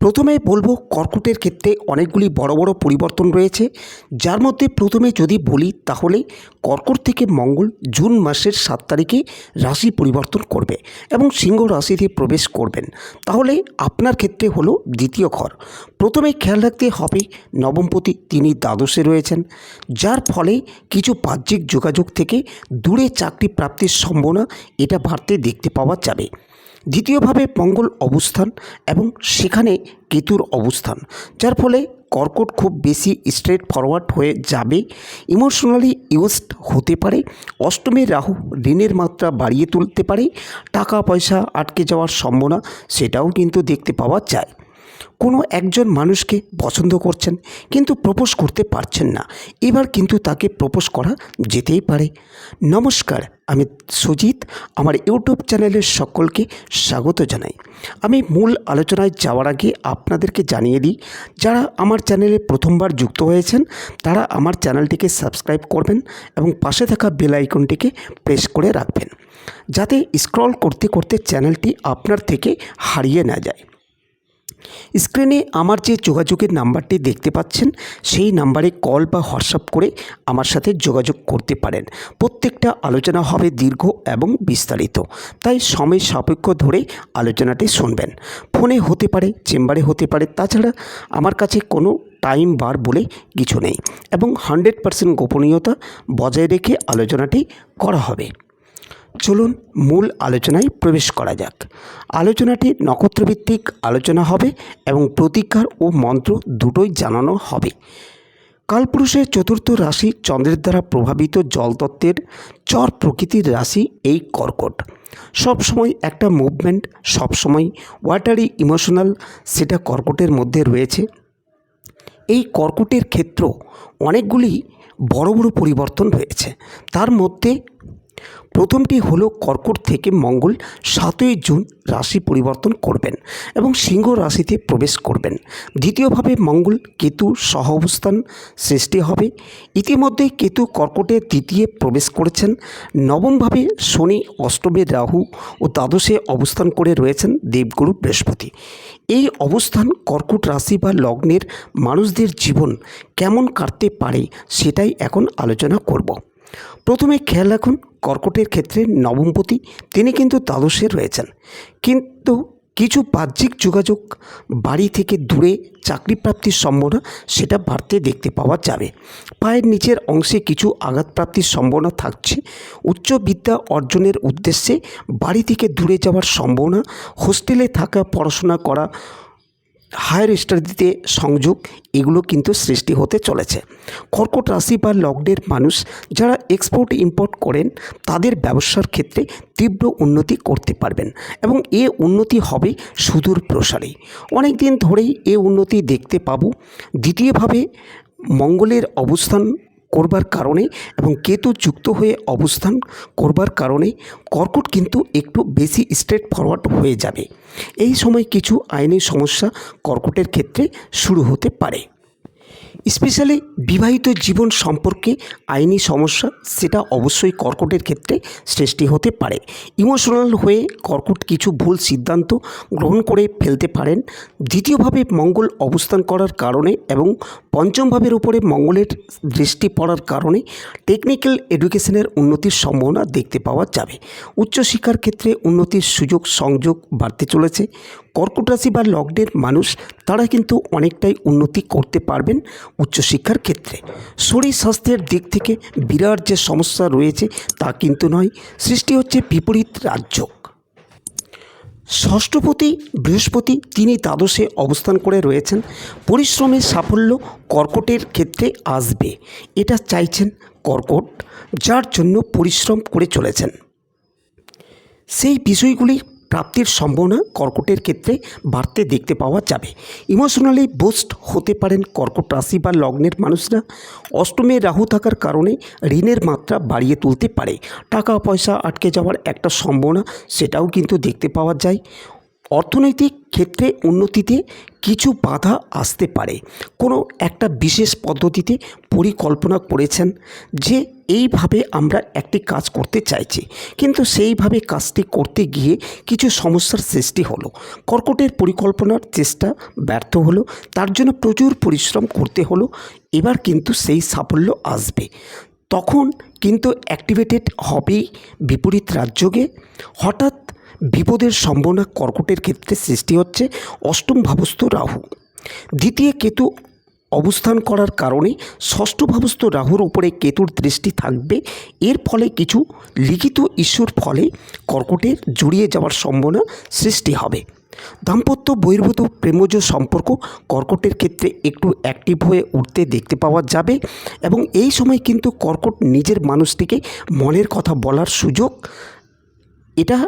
প্রথমে বলব কর্কটের ক্ষেত্রে অনেকগুলি বড় বড় পরিবর্তন রয়েছে। যার মধ্যে প্রথমে যদি বলি, তাহলে কর্কট থেকে মঙ্গল জুন মাসের সাত তারিখে রাশি পরিবর্তন করবে এবং সিংহ রাশিতে প্রবেশ করবেন। তাহলে আপনার ক্ষেত্রে হলো দ্বিতীয় ঘর। প্রথমে খেয়াল রাখতে হবে, নবমপতি তিনি দ্বাদশে রয়েছেন। যার ফলে কিছু বাহ্যিক যোগাযোগ থেকে দূরে চাকরি প্রাপ্তির সম্ভাবনা এটা বাড়তে দেখতে পাওয়া যাবে। দ্বিতীয়ভাবে মঙ্গল অবস্থান এবং সেখানে কেতুর অবস্থান, যার ফলে কর্কট খুব বেশি স্ট্রেট ফরওয়ার্ড হয়ে যাবে। ইমোশনালি ইউজড হতে পারে, অষ্টমী রাহু ঋণের মাত্রা বাড়িয়ে তুলতে পারে টাকা পয়সা আটকে যাওয়ার সম্ভাবনা সেটাও কিন্তু দেখতে পাওয়া যায়। কোনো একজন মানুষকে পছন্দ করছেন, কিন্তু প্রপোজ করতে পারছেন না। এবার কিন্তু তাকে প্রপোজ করা যেতেই পারে। নমস্কার, আমি সুজিত। আমার ইউটিউব চ্যানেলের সকলকে স্বাগত জানাই। আমি মূল আলোচনায় যাওয়ার আগে আপনাদেরকে জানিয়ে দিই, যারা আমার চ্যানেলে প্রথমবার যুক্ত হয়েছেন, তারা আমার চ্যানেলটিকে সাবস্ক্রাইব করবেন এবং পাশে থাকা বেল আইকনটিকে প্রেস করে রাখবেন, যাতে স্ক্রল করতে করতে চ্যানেলটি আপনার থেকে হারিয়ে না যায়। স্ক্রিনে আমার যে যোগাযোগের নাম্বারটি দেখতে পাচ্ছেন, সেই নাম্বারে কল বা হোয়াটসঅ্যাপ করে আমার সাথে যোগাযোগ করতে পারেন। প্রত্যেকটা আলোচনা হবে দীর্ঘ এবং বিস্তারিত। তাই সময় সাপেক্ষ ধরে আলোচনাটি শুনবেন। ফোনে হতে পারে, চেম্বারে হতে পারে, তাছাড়া আমার কাছে কোনো টাইম বার বলে কিছু নেই এবং হান্ড্রেড পার্সেন্ট গোপনীয়তা বজায় রেখে আলোচনাটি করা হবে। চলুন মূল আলোচনায় প্রবেশ করা যাক। আলোচনাটি নক্ষত্রভিত্তিক আলোচনা হবে এবং প্রতিকার ও মন্ত্র দুটোই জানানো হবে। কালপুরুষের চতুর্থ রাশি চন্দ্রের দ্বারা প্রভাবিত জলতত্ত্বের চর প্রকৃতির রাশি এই কর্কট। সবসময় একটা মুভমেন্ট, সবসময় ওয়াটারি ইমোশনাল সেটা কর্কটের মধ্যে রয়েছে। এই কর্কটের ক্ষেত্র অনেকগুলি বড় বড় পরিবর্তন হয়েছে। তার মধ্যে প্রথমটি হলো কর্কট থেকে মঙ্গল, সাতই জুন রাশি পরিবর্তন করবেন এবং সিংহ রাশিতে প্রবেশ করবেন। দ্বিতীয়ভাবে মঙ্গল, কেতু সহ অবস্থান সৃষ্টি হবে। ইতিমধ্যে কেতু কর্কটে তৃতীয় প্রবেশ করেছেন। নবমভাবে শনি অষ্টমে রাহু ও দ্বাদশে অবস্থান করে রয়েছেন দেবগুরু বৃহস্পতি। এই অবস্থান কর্কট রাশি বা লগ্নের মানুষদের জীবন কেমন কাটতে পারে সেটাই এখন আলোচনা করব। প্রথমে খেয়াল রাখুন কর্কটের ক্ষেত্রে নবমপতি, তিনি কিন্তু দ্বাদশে রয়েছেন। কিন্তু কিছু বাহ্যিক যোগাযোগ, বাড়ি থেকে দূরে চাকরি প্রাপ্তির সম্ভাবনা, সেটা বাড়তে দেখতে পাওয়া যাবে। পায়ের নিচের অংশে কিছু আঘাতপ্রাপ্তির সম্ভাবনা থাকছে। উচ্চ বিদ্যা অর্জনের উদ্দেশ্যে বাড়ি থেকে দূরে যাওয়ার সম্ভাবনা, হোস্টেলে থাকা, পড়াশোনা করা হায়ার স্টাডিতে সংযোগ, এগুলো কিন্তু সৃষ্টি হতে চলেছে। কর্কট রাশি বা লগ্নের মানুষ যারা এক্সপোর্ট ইম্পোর্ট করেন, তাদের ব্যবসার ক্ষেত্রে তীব্র উন্নতি করতে পারবেন এবং এ উন্নতি হবে সুদূর প্রসারী অনেক দিন ধরেই এ উন্নতি দেখতে পাবো। দ্বিতীয়ভাবে মঙ্গলের অবস্থান করবার কারণে এবং কেতু যুক্ত হয়ে অবস্থান করবার কারণে কর্কট কিন্তু একটু বেশি স্ট্রেট ফরওয়ার্ড হয়ে যাবে। এই সময় কিছু আইনি সমস্যা কর্কটের ক্ষেত্রে শুরু হতে পারে। স্পেশালি বিবাহিত জীবন সম্পর্কে আইনি সমস্যা, সেটা অবশ্যই কর্কটের ক্ষেত্রে সৃষ্টি হতে পারে। ইমোশনাল হয়ে কর্কট কিছু ভুল সিদ্ধান্ত গ্রহণ করে ফেলতে পারেন। দ্বিতীয়ভাবে মঙ্গল অবস্থান করার কারণে এবং পঞ্চম ভাবের উপরে মঙ্গলের দৃষ্টি পড়ার কারণে টেকনিক্যাল এডুকেশনের উন্নতির সম্ভাবনা দেখতে পাওয়া যাবে। উচ্চশিক্ষার ক্ষেত্রে উন্নতির সুযোগ সংযোগ বাড়তে চলেছে। কর্কট রাশি বা লগ্নের মানুষ, তারা কিন্তু অনেকটাই উন্নতি করতে পারবেন উচ্চশিক্ষার ক্ষেত্রে। শরীর স্বাস্থ্যের দিক থেকে বিরাট যে সমস্যা রয়েছে তা কিন্তু নয়, সৃষ্টি হচ্ছে বিপরীত রাজযোগ ষষ্ঠপতি, বৃহস্পতি তিনি দ্বাদশে অবস্থান করে রয়েছেন। পরিশ্রমের সাফল্য কর্কটের ক্ষেত্রে আসবে। এটা চাইছেন কর্কট, যার জন্য পরিশ্রম করে চলেছেন। সেই বিষয়গুলি প্রাপ্তির সম্ভাবনা কর্কটের ক্ষেত্রে বাড়তে দেখতে পাওয়া যাবে। ইমোশনালি বুস্ট হতে পারেন কর্কট রাশি বা লগ্নের মানুষরা। অষ্টমে রাহু থাকার কারণে ঋণের মাত্রা বাড়িয়ে তুলতে পারে। টাকা পয়সা আটকে যাওয়ার একটা সম্ভাবনা, সেটাও কিন্তু দেখতে পাওয়া যায়। অর্থনৈতিক ক্ষেত্রে উন্নতিতে কিছু বাধা আসতে পারে। কোনো একটা বিশেষ পদ্ধতিতে পরিকল্পনা করেছেন যে এইভাবে আমরা একটি কাজ করতে চাইছি। কিন্তু সেইভাবে কাজটি করতে গিয়ে কিছু সমস্যার সৃষ্টি হলো। কর্কটের পরিকল্পনার চেষ্টা ব্যর্থ হলো, তার জন্য প্রচুর পরিশ্রম করতে হলো, এবার কিন্তু সেই সাফল্য আসবে। তখন কিন্তু অ্যাক্টিভেটেড হবেই বিপরীত রাজ্যকে। হঠাৎ বিপদের সম্ভাবনা কর্কটের ক্ষেত্রে সৃষ্টি হচ্ছে অষ্টম ভাবস্থ রাহু। দ্বিতীয় কেতু অবস্থান করার কারণে ষষ্ঠ ভাবস্থ রাহুর উপরে কেতুর দৃষ্টি থাকবে। এর ফলে কিছু লিখিত ইস্যুর ফলে কর্কটের জড়িয়ে যাওয়ার সম্ভাবনা সৃষ্টি হবে। দাম্পত্য বহির্ভূত প্রেমজ সম্পর্ক কর্কটের ক্ষেত্রে একটু অ্যাক্টিভ হয়ে উঠতে দেখতে পাওয়া যাবে এবং এই সময় কিন্তু কর্কট নিজের মানুষটিকে মনের কথা বলার সুযোগ, এটা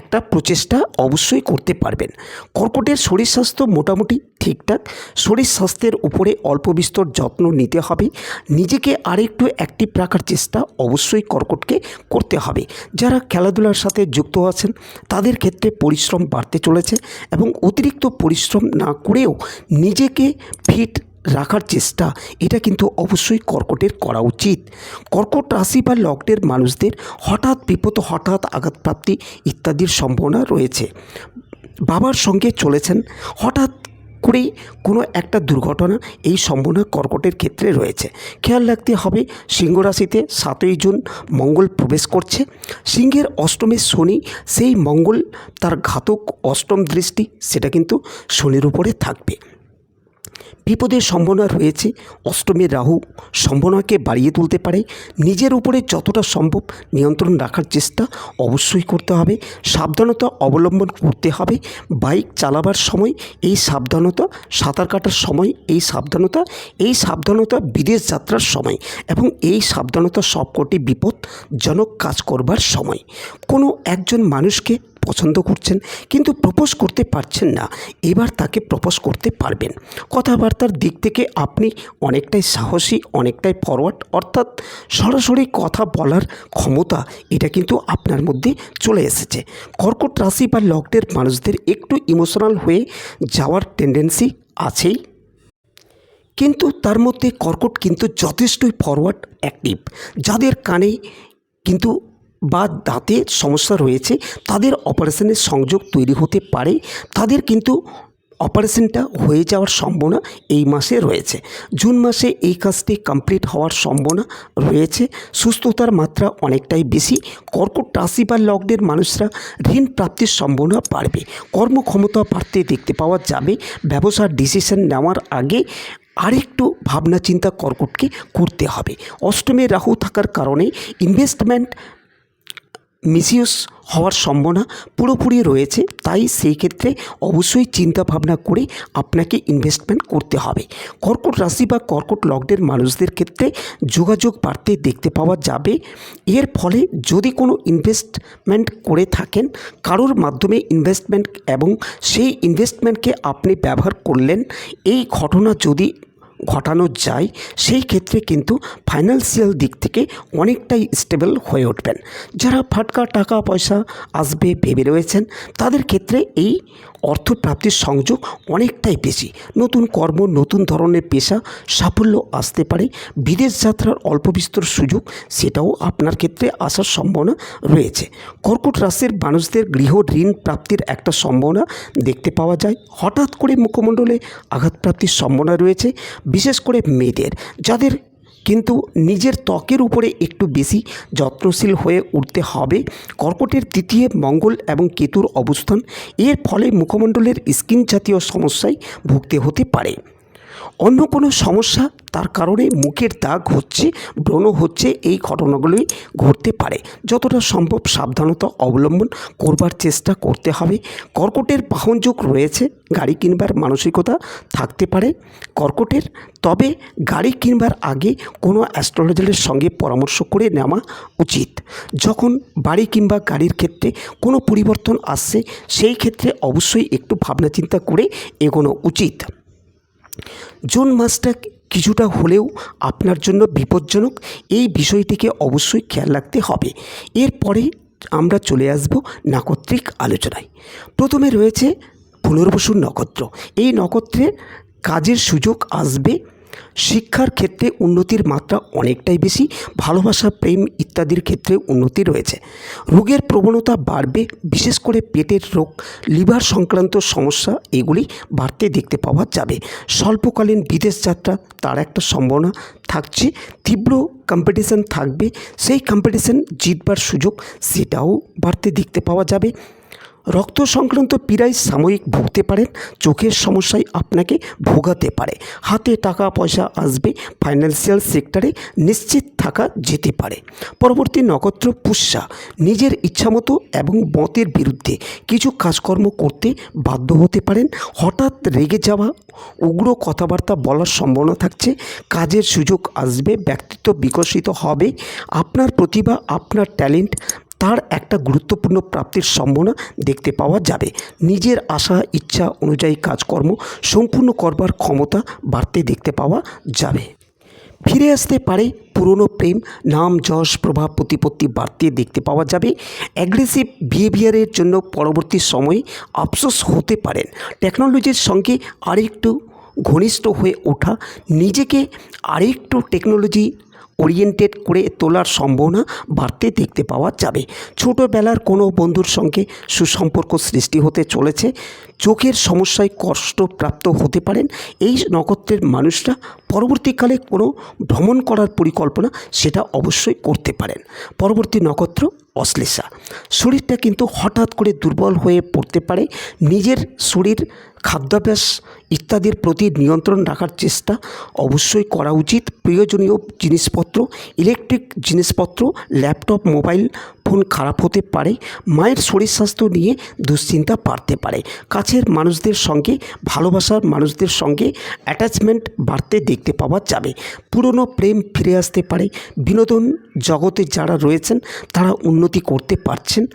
একটা প্রচেষ্টা অবশ্যই করতে পারবেন। কর্কটের শরীর স্বাস্থ্য মোটামুটি ঠিকঠাক। শরীর স্বাস্থ্যের উপরে অল্প বিস্তর যত্ন নিতে হবে। নিজেকে আরেকটু অ্যাক্টিভ রাখার চেষ্টা অবশ্যই কর্কটকে করতে হবে। যারা খেলাধুলার সাথে যুক্ত আছেন, তাদের ক্ষেত্রে পরিশ্রম বাড়তে চলেছে এবং অতিরিক্ত পরিশ্রম না করেও নিজেকে ফিট রাখার চেষ্টা, এটা কিন্তু অবশ্যই কর্কটের করা উচিত। কর্কট রাশি বা লগ্নের মানুষদের হঠাৎ বিপদ, হঠাৎ আঘাতপ্রাপ্তি ইত্যাদির সম্ভাবনা রয়েছে। বাবার সঙ্গে চলেছেন, হঠাৎ করেই কোনো একটা দুর্ঘটনা এই সম্ভাবনা কর্কটের ক্ষেত্রে রয়েছে। খেয়াল রাখতে হবে, সিংহ রাশিতে সাতই জুন মঙ্গল প্রবেশ করছে। সিংহের অষ্টমে শনি, সেই মঙ্গল তার ঘাতক অষ্টম দৃষ্টি, সেটা কিন্তু শনির উপরে থাকবে। বিপদের সম্ভাবনা রয়েছে। অষ্টমের রাহু সম্ভাবনাকে বাড়িয়ে তুলতে পারে। নিজের উপরে যতটা সম্ভব নিয়ন্ত্রণ রাখার চেষ্টা অবশ্যই করতে হবে। সাবধানতা অবলম্বন করতে হবে। বাইক চালাবার সময় এই সাবধানতা, সাঁতার কাটার সময় এই সাবধানতা এই সাবধানতা বিদেশ যাত্রার সময় এবং এই সাবধানতা সবকটি বিপদজনক কাজ করবার সময়। কোনো একজন মানুষকে পছন্দ করছেন, কিন্তু প্রপোজ করতে পারছেন না। এবার তাকে প্রপোজ করতে পারবেন। কথাবার্তার দিক থেকে আপনি অনেকটাই সাহসী, অনেকটাই ফরওয়ার্ড অর্থাৎ সরাসরি কথা বলার ক্ষমতা এটা কিন্তু আপনার মধ্যে চলে এসেছে। কর্কট রাশি বা লগ্নের মানুষদের একটু ইমোশনাল হয়ে যাওয়ার টেন্ডেন্সি আছেই। কিন্তু তার মধ্যে কর্কট কিন্তু যথেষ্টই ফরওয়ার্ড অ্যাক্টিভ যাদের কানে কিন্তু বা দাঁতে সমস্যা রয়েছে, তাদের অপারেশনের সংযোগ তৈরি হতে পারে। তাদের কিন্তু অপারেশনটা হয়ে যাওয়ার সম্ভাবনা এই মাসে রয়েছে। জুন মাসে এই কাজটি কমপ্লিট হওয়ার সম্ভাবনা রয়েছে। সুস্থতার মাত্রা অনেকটাই বেশি। কর্কট রাশি বা লগ্নের মানুষরা ঋণ প্রাপ্তির সম্ভাবনা বাড়বে। কর্মক্ষমতা বাড়তে দেখতে পাওয়া যাবে। ব্যবসার ডিসিশন নেওয়ার আগে আরেকটু ভাবনা চিন্তা কর্কটকে করতে হবে। অষ্টমে রাহু থাকার কারণে ইনভেস্টমেন্ট মিসইউজ হওয়ার সম্ভাবনা পুরোপুরি রয়েছে, তাই সেই ক্ষেত্রে অবশ্যই চিন্তা ভাবনা করে আপনাকে ইনভেস্টমেন্ট করতে হবে। কর্কট রাশি বা কর্কট লগ্নের মানুষদের ক্ষেত্রে যোগাযোগ বাড়তে দেখতে পাওয়া যাবে। এর ফলে যদি কোনো ইনভেস্টমেন্ট করে থাকেন, কারোর মাধ্যমে ইনভেস্টমেন্ট এবং সেই ইনভেস্টমেন্টকে আপনি ব্যবহার করলেন, এই ঘটনা যদি ঘটানো যায়, সেই ক্ষেত্রে কিন্তু ফাইন্যান্সিয়াল দিক থেকে অনেকটাই স্টেবল হয়ে উঠবেন। যারা ফাটকা টাকা পয়সা আসবে ভেবে রয়েছেন, তাদের ক্ষেত্রে এই অর্থপ্রাপ্তির সংযোগ অনেকটাই বেশি। নতুন কর্ম, নতুন ধরনের পেশা, সাফল্য আসতে পারে। বিদেশ যাত্রার অল্প বিস্তর সুযোগ, সেটাও আপনার ক্ষেত্রে আসার সম্ভাবনা রয়েছে। কর্কট রাশির মানুষদের গৃহ ঋণ প্রাপ্তির একটা সম্ভাবনা দেখতে পাওয়া যায়। হঠাৎ করে মুখমণ্ডলে আঘাতপ্রাপ্তির সম্ভাবনা রয়েছে, বিশেষ করে মেয়েদের। যাদের কিন্তু নিজের ত্বকের উপরে একটু বেশি যত্নশীল হয়ে উঠতে হবে। কর্কটের তৃতীয় মঙ্গল এবং কেতুর অবস্থান, এর ফলে মুখমণ্ডলের স্কিন জাতীয় সমস্যায় ভুগতে হতে পারে। অন্য কোনো সমস্যা তার কারণে মুখের দাগ হচ্ছে, ব্রণ হচ্ছে, এই ঘটনাগুলোই ঘটতে পারে। যতটা সম্ভব সাবধানতা অবলম্বন করবার চেষ্টা করতে হবে। কর্কটের বাহনযোগ রয়েছে, গাড়ি কিনবার মানসিকতা থাকতে পারে। কর্কটের, তবে গাড়ি কিনবার আগে কোনো অ্যাস্ট্রোলজারের সঙ্গে পরামর্শ করে নেওয়া উচিত। যখন বাড়ি কিংবা গাড়ির ক্ষেত্রে কোনো পরিবর্তন আসছে, সেই ক্ষেত্রে অবশ্যই একটু ভাবনা চিন্তা করে এগোনো উচিত। জুন মাসটা কিছুটা হলেও আপনার জন্য বিপজ্জনক, এই বিষয়টিকে অবশ্যই খেয়াল রাখতে হবে। এরপরে আমরা চলে আসব নাকত্রিক আলোচনায়। প্রথমে রয়েছে পুনর্বসুর নক্ষত্র। এই নক্ষত্রে কাজের সুযোগ আসবে শিক্ষার ক্ষেত্রে উন্নতির মাত্রা অনেকটাই বেশি, ভালোবাসা, প্রেম ইত্যাদির ক্ষেত্রে উন্নতি রয়েছে। রোগের প্রবণতা বাড়বে, বিশেষ করে পেটের রোগ, লিভার সংক্রান্ত সমস্যা, এগুলি বাড়তে দেখতে পাওয়া যাবে। স্বল্পকালীন বিদেশ যাত্রা, তার একটা সম্ভাবনা থাকছে, তীব্র কম্পিটিশন থাকবে, সেই কম্পিটিশন জিতবার সুযোগ, সেটাও বাড়তে দেখতে পাওয়া যাবে। রক্ত সংক্রান্ত পীড়ায় সাময়িক ভুগতে পারেন, চোখের সমস্যায় আপনাকে ভোগাতে পারে। হাতে টাকা, পয়সা আসবে ফাইন্যান্সিয়াল সেক্টরে নিশ্চিত থাকা যেতে পারে। পরবর্তী নক্ষত্র পুষ্যা, নিজের ইচ্ছামতো এবং মতের বিরুদ্ধে কিছু কাজকর্ম করতে বাধ্য হতে পারেন। হঠাৎ রেগে যাওয়া, উগ্র কথাবার্তা বলার সম্ভাবনা থাকছে, কাজের সুযোগ আসবে, ব্যক্তিত্ব বিকশিত হবে, আপনার প্রতিভা, আপনার ট্যালেন্ট তার একটা গুরুত্বপূর্ণ প্রাপ্তির সম্ভাবনা দেখতে পাওয়া যাবে। নিজের আশা, ইচ্ছা অনুযায়ী কাজকর্ম সম্পূর্ণ করবার ক্ষমতা বাড়তে দেখতে পাওয়া যাবে। ফিরে আসতে পারে পুরনো প্রেম, নাম, যশ, প্রভাব, প্রতিপত্তি বাড়তে দেখতে পাওয়া যাবে। অ্যাগ্রেসিভ বিহেভিয়ারের জন্য পরবর্তী সময়ে আফসোস হতে পারেন টেকনোলজির সঙ্গে আরেকটু ঘনিষ্ঠ হয়ে ওঠা, নিজেকে আরেকটু টেকনোলজি ওরিয়েন্টেড করে তোলার সম্ভাবনা বাড়তে দেখতে পাওয়া যাবে। ছোটোবেলার কোনো বন্ধুর সঙ্গে সুসম্পর্ক সৃষ্টি হতে চলেছে। চোখের সমস্যায় কষ্টপ্রাপ্ত হতে পারেন। এই নক্ষত্রের মানুষরা পরবর্তীকালে কোনো ভ্রমণ করার পরিকল্পনা সেটা অবশ্যই করতে পারেন। পরবর্তী নক্ষত্র অশ্লেষা। শরীরটা কিন্তু হঠাৎ করে দুর্বল হয়ে পড়তে পারে। নিজের শরীর খাদ্যাভ্যাস ইত্যাদির প্রতি নিয়ন্ত্রণ রাখার চেষ্টা অবশ্যই করা উচিত। প্রয়োজনীয় জিনিসপত্র, ইলেকট্রিক জিনিসপত্র, ল্যাপটপ, মোবাইল, ফোন খারাপ হতে পারে, মায়ের শরীর স্বাস্থ্য নিয়ে দুশ্চিন্তা বাড়তে পারে। কাছের মানুষদের সঙ্গে, ভালোবাসার মানুষদের সঙ্গে অ্যাটাচমেন্ট বাড়তে দেখতে পাওয়া যাবে। পুরনো প্রেম ফিরে আসতে পারে। বিনোদন জগতে যারা রয়েছেন, তারা উন্নতি করতে পারছেন।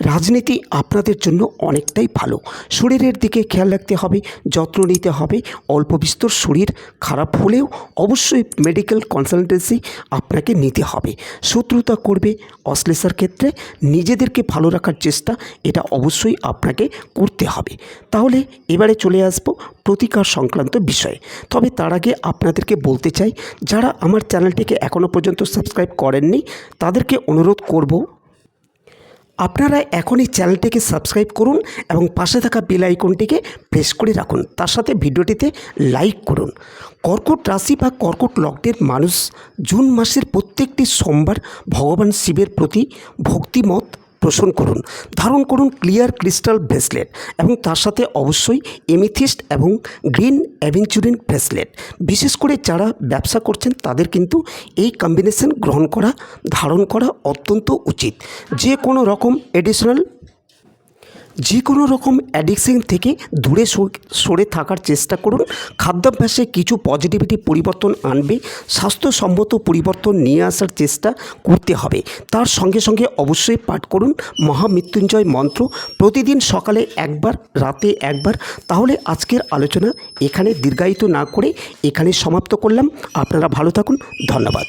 রাজনীতি আপনাদের জন্য অনেকটাই ভালো। শরীরের দিকে খেয়াল রাখতে হবে, যত্ন নিতে হবে, অল্প বিস্তর শরীর খারাপ হলেও অবশ্যই মেডিকেল কনসালটেন্সি আপনাকে নিতে হবে। শত্রুতা করবে অশ্লেষার ক্ষেত্রে, নিজেদেরকে ভালো রাখার চেষ্টা এটা অবশ্যই আপনাকে করতে হবে। তাহলে এবারে চলে আসব প্রতিকার সংক্রান্ত বিষয়ে। তবে তার আগে আপনাদেরকে বলতে চাই, যারা আমার চ্যানেলটিকে এখনও পর্যন্ত সাবস্ক্রাইব করেননি, তাদেরকে অনুরোধ করব আপনারা এখনই চ্যানেলটিকে সাবস্ক্রাইব করুন এবং পাশে থাকা বেল আইকনটিকে প্রেস করে রাখুন। তার সাথে ভিডিওটিতে লাইক করুন। কর্কট রাশি বা কর্কট লগ্নের মানুষ জুন মাসের প্রত্যেকটি সোমবার ভগবান শিবের প্রতি ভক্তিমত পোষণ করুন। ধারণ করুন ক্লিয়ার ক্রিস্টাল ব্রেসলেট এবং তার সাথে অবশ্যই এমিথিস্ট এবং গ্রিন অ্যাভেঞ্চুরিন ব্রেসলেট বিশেষ করে যারা ব্যবসা করছেন, তাদের কিন্তু এই কম্বিনেশন গ্রহণ করা, ধারণ করা অত্যন্ত উচিত। যে কোনো রকম এডিশনাল যে কোনো রকম অ্যাডিকশন থেকে দূরে সরে থাকার চেষ্টা করুন। খাদ্যাভ্যাসে কিছু পজিটিভিটি পরিবর্তন আনবে। স্বাস্থ্যসম্মত পরিবর্তন নিয়ে আসার চেষ্টা করতে হবে। তার সঙ্গে সঙ্গে অবশ্যই পাঠ করুন। মহামৃত্যুঞ্জয় মন্ত্র প্রতিদিন সকালে একবার, রাতে একবার। তাহলে আজকের আলোচনা এখানে দীর্ঘায়িত না করে এখানে সমাপ্ত করলাম। আপনারা ভালো থাকুন। ধন্যবাদ।